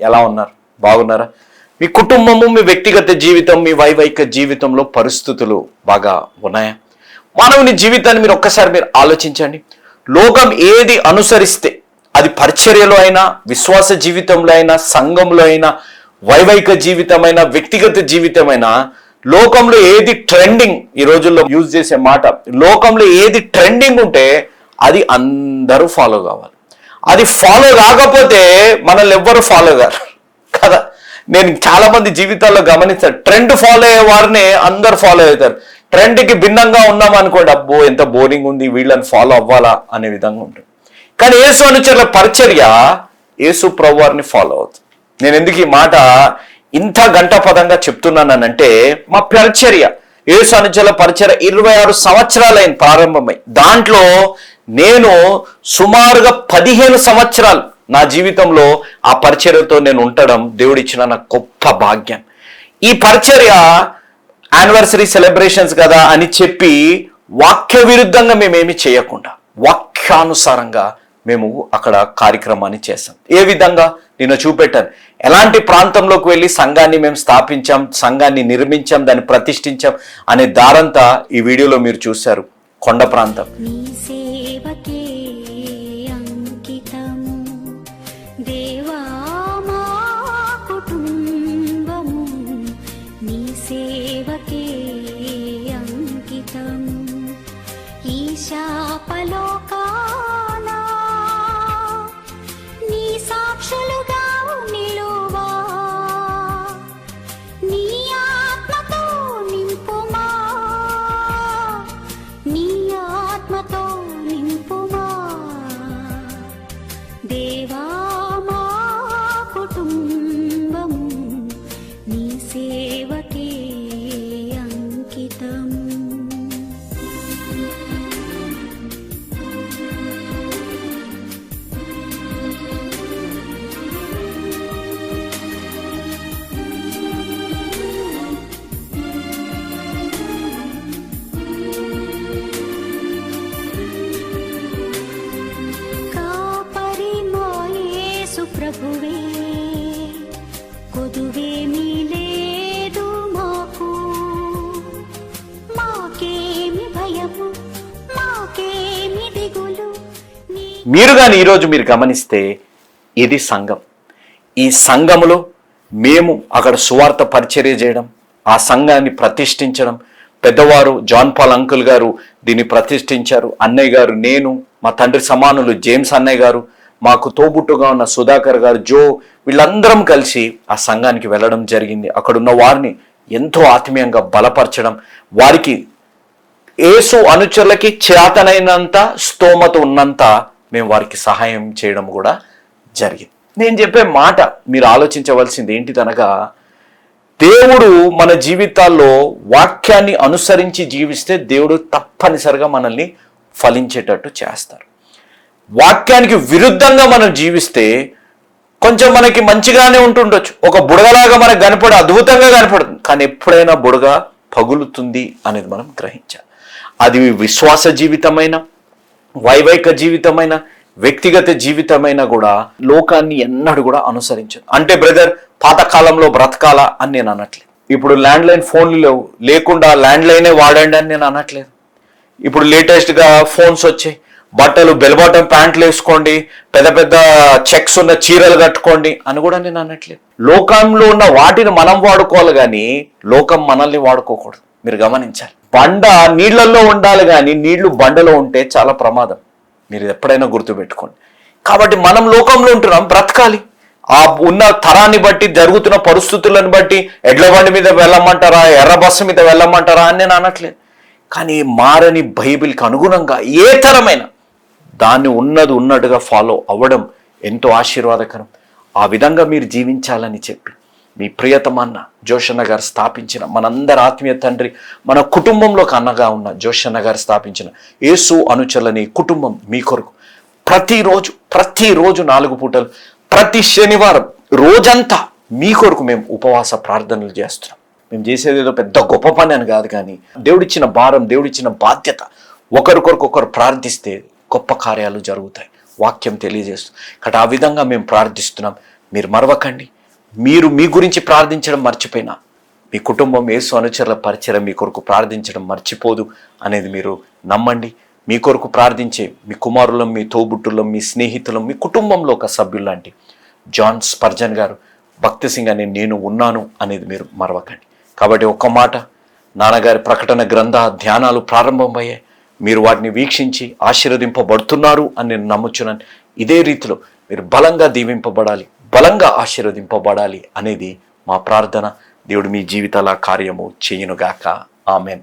ఎలా ఉన్నారు? బాగున్నారా? మీ కుటుంబము మీ వ్యక్తిగత జీవితం మీ వైవాహిక జీవితంలో పరిస్థితులు బాగా ఉన్నాయా? మానవుని జీవితాన్ని మీరు ఒక్కసారి మీరు ఆలోచించండి. లోకం ఏది అనుసరిస్తే అది పరిచర్యలో అయినా విశ్వాస జీవితంలో అయినా సంఘంలో అయినా వైవాహిక జీవితమైనా వ్యక్తిగత జీవితమైనా లోకంలో ఏది ట్రెండింగ్ ఈ రోజుల్లో యూజ్ చేసే మాట లోకంలో ఏది ట్రెండింగ్ ఉంటే అది అందరూ ఫాలో కావాలి. అది ఫాలో కాకపోతే మనల్ని ఎవ్వరు ఫాలో కారు. కదా? నేను చాలా మంది జీవితాల్లో గమనిస్తాను. ట్రెండ్ ఫాలో అయ్యే వారిని అందరు ఫాలో అవుతారు. ట్రెండ్కి భిన్నంగా ఉన్నాం అనుకోండి అబ్బో ఎంత బోరింగ్ ఉంది వీళ్ళని ఫాలో అవ్వాలా అనే విధంగా ఉంటుంది. కానీ యేసు అనుచరుల పరిచర్య యేసు ప్రభు వారిని ఫాలో అవుతుంది. నేను ఎందుకు ఈ మాట ఇంత గంటపదంగా చెప్తున్నానంటే మా పరిచర్య యేసు అనుచరుల పరిచర్య ఇరవై ఆరు సంవత్సరాలైన ప్రారంభమై. దాంట్లో నేను సుమారుగా పదిహేను సంవత్సరాలు నా జీవితంలో ఆ పరిచర్యతో నేను ఉండడం దేవుడిచ్చిన నాకు గొప్ప భాగ్యం. ఈ పరిచర్య యానివర్సరీ సెలబ్రేషన్స్ కదా అని చెప్పి వాక్య విరుద్ధంగా మేమేమి చేయకుండా వాక్యానుసారంగా మేము అక్కడ కార్యక్రమాన్ని చేస్తాం ఏ విధంగా? నేను చూపెట్టాను. ఎలాంటి ప్రాంతంలోకి వెళ్ళి సంఘాన్ని మేము స్థాపించాం సంఘాన్ని నిర్మించాం దాన్ని ప్రతిష్ఠించాం అనే దారంతా ఈ వీడియోలో మీరు చూశారు. కొండ ప్రాంతం. నీ సేవకే అంకితము. దేవా ప్రభువే కొదువేమీ లేదు మాకు. మాకేమి భయము మాకేమి దిగులు మీరు కానీ ఈరోజు మీరు గమనిస్తే ఇది సంఘం. ఈ సంఘములో మేము అక్కడ సువార్త పరిచర్య చేయడం ఆ సంఘాన్ని ప్రతిష్ఠించడం పెద్దవారు జాన్ పాల్ అంకుల్ గారు దీన్ని ప్రతిష్ఠించారు. అన్నయ్య గారు నేను మా తండ్రి సమానులు జేమ్స్ అన్నయ్య గారు మాకు తోబుట్టుగా ఉన్న సుధాకర్ గారు జో వీళ్ళందరం కలిసి ఆ సంఘానికి వెళ్ళడం జరిగింది. అక్కడున్న వారిని ఎంతో ఆత్మీయంగా బలపరచడం వారికి ఏసు అనుచరులకి చేతనైనంత స్తోమత ఉన్నంత మేము వారికి సహాయం చేయడం కూడా జరిగింది. నేను చెప్పే మాట మీరు ఆలోచించవలసింది ఏంటిదనగా దేవుడు మన జీవితాల్లో వాక్యాన్ని అనుసరించి జీవిస్తే దేవుడు తప్పనిసరిగా మనల్ని ఫలించేటట్టు చేస్తారు. వాక్యానికి విరుద్ధంగా మనం జీవిస్తే కొంచెం మనకి మంచిగానే ఉంటుండొచ్చు. ఒక బుడగలాగా మనకు కనపడ అద్భుతంగా కనపడుతుంది. కానీ ఎప్పుడైనా బుడగ పగులుతుంది అనేది మనం గ్రహించాలి. అది విశ్వాస జీవితమైన వైవైక జీవితమైన వ్యక్తిగత జీవితమైనా కూడా లోకాన్ని ఎన్నడూ కూడా అనుసరించదు. అంటే బ్రదర్ పాతకాలంలో బ్రతకాలా అని నేను అనట్లేదు. ఇప్పుడు ల్యాండ్ లైన్ ఫోన్లు లేవు. లేకుండా ల్యాండ్ లైనే వాడండి అని నేను అనట్లేదు. ఇప్పుడు లేటెస్ట్గా ఫోన్స్ వచ్చాయి. బట్టలు బెల్బాటం ప్యాంట్లు వేసుకోండి పెద్ద పెద్ద చెక్స్ ఉన్న చీరలు కట్టుకోండి అని కూడా నేను అనట్లేదు. లోకంలో ఉన్న వాటిని మనం వాడుకోవాలి కానీ లోకం మనల్ని వాడుకోకూడదు. మీరు గమనించాలి. బండ నీళ్ళలో ఉండాలి కానీ నీళ్ళు బండలో ఉంటే చాలా ప్రమాదం. మీరు ఎప్పుడైనా గుర్తుపెట్టుకోండి. కాబట్టి మనం లోకంలో ఉంటున్నాం బ్రతకాలి. ఆ ఉన్న తరాన్ని బట్టి జరుగుతున్న పరిస్థితులను బట్టి ఎడ్ల బండి మీద వెళ్ళమంటారా ఎర్ర బస్సు మీద వెళ్ళమంటారా అని నేను అనట్లేదు. కానీ మారని బైబిల్కి అనుగుణంగా ఏ తరమైన దాన్ని ఉన్నది ఉన్నట్టుగా ఫాలో అవ్వడం ఎంతో ఆశీర్వాదకరం. ఆ విధంగా మీరు జీవించాలని చెప్పి మీ ప్రియతమన్న జోషన్న గారు స్థాపించిన మనందరి ఆత్మీయ తండ్రి మన కుటుంబంలోకి అన్నగా ఉన్న జోషన్న గారు స్థాపించిన యేసు అనుచరులని కుటుంబం మీ కొరకు ప్రతిరోజు ప్రతిరోజు నాలుగు పూటలు ప్రతి శనివారం రోజంతా మీ కొరకు మేము ఉపవాస ప్రార్థనలు చేస్తున్నాం. మేము చేసేది ఏదో పెద్ద గొప్ప పని అని కాదు కానీ దేవుడిచ్చిన భారం దేవుడిచ్చిన బాధ్యత ఒకరికొరకు ఒకరు ప్రార్థిస్తే గొప్ప కార్యాలు జరుగుతాయి. వాక్యం తెలియజేస్తుంది. కాబట్టి ఆ విధంగా మేము ప్రార్థిస్తున్నాం. మీరు మరవకండి. మీరు మీ గురించి ప్రార్థించడం మర్చిపోయినా మీ కుటుంబం ఏసు అనుచరుల పరిచయం మీ కొరకు ప్రార్థించడం మర్చిపోదు అనేది మీరు నమ్మండి. మీ కొరకు ప్రార్థించే మీ కుమారులం మీ తోబుట్టులం మీ స్నేహితులం మీ కుటుంబంలో ఒక సభ్యులు లాంటి జాన్ స్పర్జన్ గారు భక్తి సింగ్ అని నేను ఉన్నాను అనేది మీరు మరవకండి. కాబట్టి ఒక్క మాట నాన్నగారి ప్రకటన గ్రంథ ధ్యానాలు ప్రారంభమయ్యాయి. మీరు వాటిని వీక్షించి ఆశీర్వదింపబడుతున్నారు అని నేను నమ్ముచున్నాను. ఇదే రీతిలో మీరు బలంగా దీవింపబడాలి బలంగా ఆశీర్వదింపబడాలి అనేది మా ప్రార్థన. దేవుడు మీ జీవితాల కార్యము చేయునుగాక. ఆమెన్.